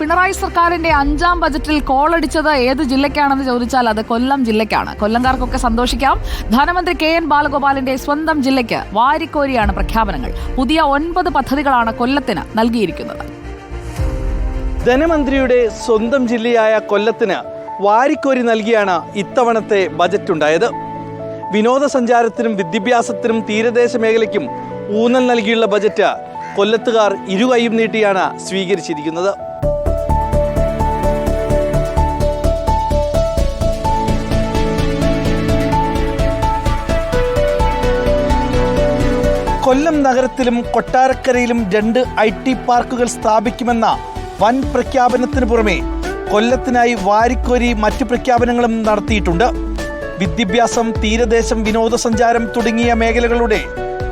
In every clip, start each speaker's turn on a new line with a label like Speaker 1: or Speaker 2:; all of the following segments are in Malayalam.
Speaker 1: പിണറായി സർക്കാരിന്റെ അഞ്ചാം ബജറ്റിൽ കോളടിച്ചത് ഏത് ജില്ലയ്ക്കാണെന്ന് ചോദിച്ചാൽ അത് കൊല്ലം ജില്ലയ്ക്കാണ്. കൊല്ലംകാർക്കൊക്കെ സന്തോഷിക്കാം. ധനമന്ത്രി കെ എൻ ബാലഗോപാലിന്റെ സ്വന്തം ജില്ലയ്ക്ക് വാരിക്കോരിയാണ് പ്രഖ്യാപനങ്ങൾ. പുതിയ ഒൻപത് പദ്ധതികളാണ് കൊല്ലത്തിന് നൽകിയിരിക്കുന്നത്.
Speaker 2: ധനമന്ത്രിയുടെ സ്വന്തം ജില്ലയായ കൊല്ലത്തിന് വാരിക്കോരി നൽകിയാണ് ഇത്തവണത്തെ ബജറ്റ് ഉണ്ടായത് വിനോദസഞ്ചാരത്തിനും വിദ്യാഭ്യാസത്തിനും തീരദേശ മേഖലയ്ക്കും ഊന്നൽ നൽകിയുള്ള ബജറ്റ് കൊല്ലത്തുകാർ ഇരുകൈയും നീട്ടിയാണ് സ്വീകരിച്ചിരിക്കുന്നത്. കൊല്ലം നഗരത്തിലും കൊട്ടാരക്കരയിലും രണ്ട് ഐ ടി പാർക്കുകൾ സ്ഥാപിക്കുമെന്ന വൻ പ്രഖ്യാപനത്തിന് പുറമെ കൊല്ലത്തിനായി വാരിക്കോരി മറ്റു പ്രഖ്യാപനങ്ങളും നടത്തിയിട്ടുണ്ട്. വിദ്യാഭ്യാസം തീരദേശം വിനോദസഞ്ചാരം തുടങ്ങിയ മേഖലകളുടെ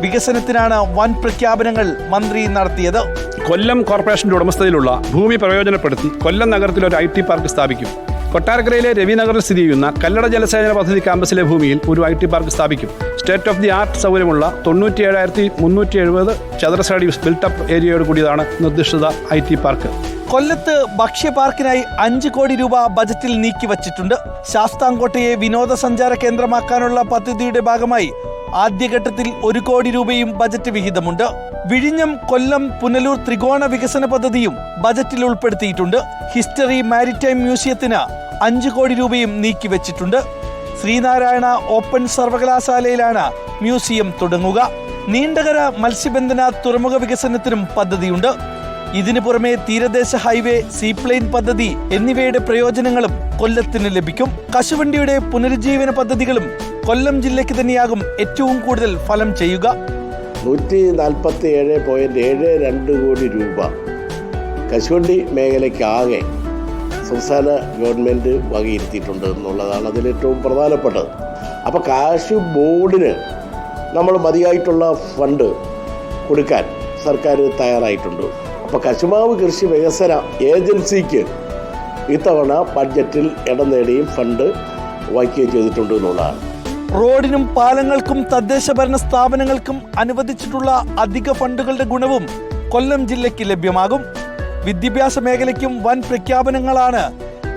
Speaker 2: വികസനത്തിനാണ് വൻ പ്രഖ്യാപനങ്ങൾ മന്ത്രി നടത്തിയത്.
Speaker 3: കൊല്ലം കോർപ്പറേഷന്റെ ഉടമസ്ഥതയിലുള്ള ഭൂമി പ്രയോജനപ്പെടുത്തി കൊല്ലം നഗരത്തിൽ ഒരു ഐ ടി പാർക്ക് സ്ഥാപിക്കും. കൊട്ടാരക്കരയിലെ രവിനഗറിൽ സ്ഥിതി ചെയ്യുന്ന കല്ലട ജലസേചന പദ്ധതി ക്യാമ്പസിലെ ഭൂമിയിൽ ഒരു ഐ ടി പാർക്ക് സ്ഥാപിക്കും. സ്റ്റേറ്റ് ഓഫ് ദി ആർട്ട് സൗകര്യമുള്ള തൊണ്ണൂറ്റി ഏഴായിരത്തി മുന്നൂറ്റി എഴുപത് ചതുരശ്രടി ബിൽട്ടപ്പ് ഏരിയയോട് കൂടിയതാണ് നിർദ്ദിഷ്ട ഐ ടി പാർക്ക്.
Speaker 2: കൊല്ലത്ത് ഭക്ഷ്യ പാർക്കിനായി അഞ്ച് കോടി രൂപ ബജറ്റിൽ നീക്കിവച്ചിട്ടുണ്ട്. ശാസ്താംകോട്ടയെ വിനോദസഞ്ചാര കേന്ദ്രമാക്കാനുള്ള പദ്ധതിയുടെ ഭാഗമായി ആദ്യഘട്ടത്തിൽ ഒരു കോടി രൂപയും ബജറ്റ് വിഹിതമുണ്ട്. വിഴിഞ്ഞം കൊല്ലം പുനലൂർ ത്രികോണ വികസന പദ്ധതിയും ബജറ്റിൽ ഉൾപ്പെടുത്തിയിട്ടുണ്ട്. ഹിസ്റ്ററി മാരിടൈം മ്യൂസിയത്തിന് അഞ്ച് കോടി രൂപയും നീക്കിവെച്ചിട്ടുണ്ട്. ശ്രീനാരായണ ഓപ്പൺ സർവകലാശാലയിലാണ് മ്യൂസിയം തുടങ്ങുക. നീണ്ടകര മത്സ്യബന്ധന തുറമുഖ വികസനത്തിനും പദ്ധതിയുണ്ട്. ഇതിനു പുറമെ തീരദേശ ഹൈവേ സീപ്ലെയിൻ പദ്ധതി എന്നിവയുടെ പ്രയോജനങ്ങളും കൊല്ലത്തിന് ലഭിക്കും. കശുവണ്ടിയുടെ പുനരുജ്ജീവന പദ്ധതികളും കൊല്ലം ജില്ലയ്ക്ക് തന്നെയാകും ഏറ്റവും കൂടുതൽ ഫലം ചെയ്യുക.
Speaker 4: നൂറ്റി നാൽപ്പത്തി ഏഴ് പോയിന്റ് ഏഴ് രണ്ട് കോടി രൂപ. കശുവണ്ടി മേഖലയ്ക്കാകെ സംസ്ഥാന ഗവൺമെന്റ് വകയിരുത്തിയിട്ടുണ്ട് എന്നുള്ളതാണ് അതിലേറ്റവും പ്രധാനപ്പെട്ടത്. അപ്പോൾ കാശ് ബോർഡിന് നമ്മൾ മതിയായിട്ടുള്ള ഫണ്ട് കൊടുക്കാൻ സർക്കാർ തയ്യാറായിട്ടുണ്ട്. അപ്പോൾ കശുമാവ് കൃഷി വികസന ഏജൻസിക്ക് ഇത്തവണ ബഡ്ജറ്റിൽ ഇടം നേടിയും ഫണ്ട് വയ്ക്കുകയും ചെയ്തിട്ടുണ്ട് എന്നുള്ളതാണ്.
Speaker 2: റോഡിനും പാലങ്ങൾക്കും തദ്ദേശ ഭരണ സ്ഥാപനങ്ങൾക്കും അനുവദിച്ചിട്ടുള്ള അധിക ഫണ്ടുകളുടെ ഗുണവും കൊല്ലം ജില്ലയ്ക്ക് ലഭ്യമാകും. വിദ്യാഭ്യാസ മേഖലയ്ക്കും വൻ പ്രഖ്യാപനങ്ങളാണ്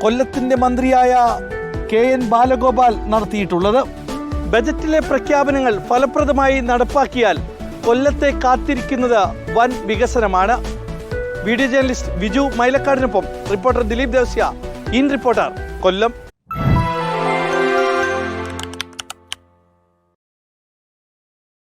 Speaker 2: കൊല്ലത്തിന്റെ മന്ത്രിയായ കെ എൻ ബാലഗോപാൽ നടത്തിയിട്ടുള്ളത്. ബജറ്റിലെ പ്രഖ്യാപനങ്ങൾ ഫലപ്രദമായി നടപ്പാക്കിയാൽ കൊല്ലത്തെ കാത്തിരിക്കുന്നത് വൻ വികസനമാണ്. Video journalist Viju മൈലക്കാടിനൊപ്പം reporter Dileep Devasya in reporter Kollam.